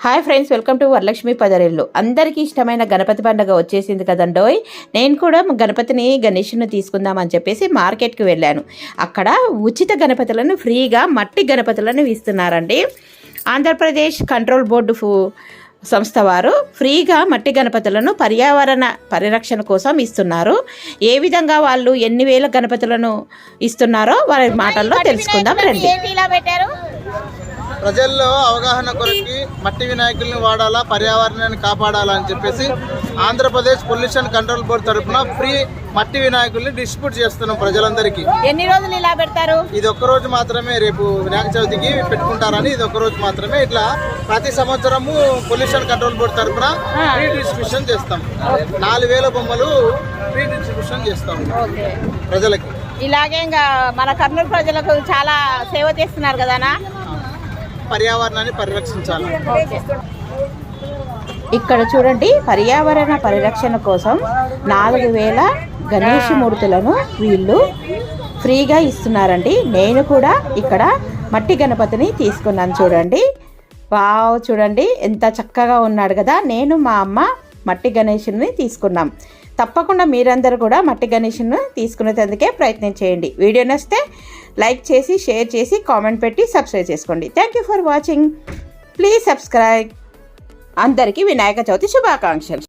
Hi friends welcome to Varalakshmi పదరిల్లు అందరికీ ఇష్టమైన గణపతి పండుగ వచ్చేసింది కదండోయ్ నేను కూడా గణపతిని గణేషుని తీసుకుందామని చెప్పేసి మార్కెట్కి వెళ్ళాను. అక్కడ ఉచిత గణపతులను ఫ్రీగా మట్టి గణపతులను ఇస్తున్నారండి. ఆంధ్రప్రదేశ్ కంట్రోల్ బోర్డు ఫు- సంస్థ వారు ఫ్రీగా మట్టి గణపతులను పర్యావరణ పరిరక్షణ కోసం ఇస్తున్నారు. ఏ విధంగా వాళ్ళు ఎన్ని వేల గణపతులను ఇస్తున్నారో వారి మాటల్లో తెలుసుకుందాం రండి. ఇలా పెట్టారు? ప్రజల్లో అవగాహన కొరకి మట్టి వినాయకుల్ని వాడాలా పర్యావరణాన్ని కాపాడాలా అని చెప్పేసి ఆంధ్రప్రదేశ్ పొల్యూషన్ కంట్రోల్ బోర్డు తరఫున ఫ్రీ మట్టి వినాయకుల్ని డిస్ట్రిబ్యూట్ చేస్తున్నాం ప్రజలందరికీ. ఎన్ని రోజులు ఇలా పెడతారు? ఇది ఒక్క రోజు మాత్రమే రేపు వినాయక చవితికి పెట్టుకుంటారని ఇది ఒక్క రోజు మాత్రమే ఇట్లా ప్రతి సంవత్సరము పొల్యూషన్ కంట్రోల్ బోర్డు తరఫున ఫ్రీ డిస్ట్రిబ్యూషన్ చేస్తాం. నాలుగు వేల బొమ్మలు ఫ్రీ డిస్ట్రిబ్యూషన్ చేస్తాం ప్రజలకి. ఇలాగే ఇంకా మన కర్నూలు ప్రజలకు చాలా సేవ చేస్తున్నారు కదనా? పర్యావరణాన్ని పరిరక్షించాలి. ఇక్కడ చూడండి పర్యావరణ పరిరక్షణ కోసం నాలుగు వేల గణేష్ మూర్తులను వీళ్ళు ఫ్రీగా ఇస్తున్నారండి. నేను కూడా ఇక్కడ మట్టి గణపతిని తీసుకున్నాను చూడండి. వావ్ చూడండి ఎంత చక్కగా ఉన్నాడు కదా. నేను మా అమ్మ మట్టి గణేషుని తీసుకున్నాం. తప్పకుండా మీరందరూ కూడా మట్టి గణేషుని తీసుకునేందుకే ప్రయత్నం చేయండి. వీడియో నచ్చితే లైక్ చేసి షేర్ చేసి కామెంట్ పెట్టి సబ్స్క్రైబ్ చేసుకోండి. Thank you for watching please subscribe అందరికీ వినాయక చవితి శుభాకాంక్షలు.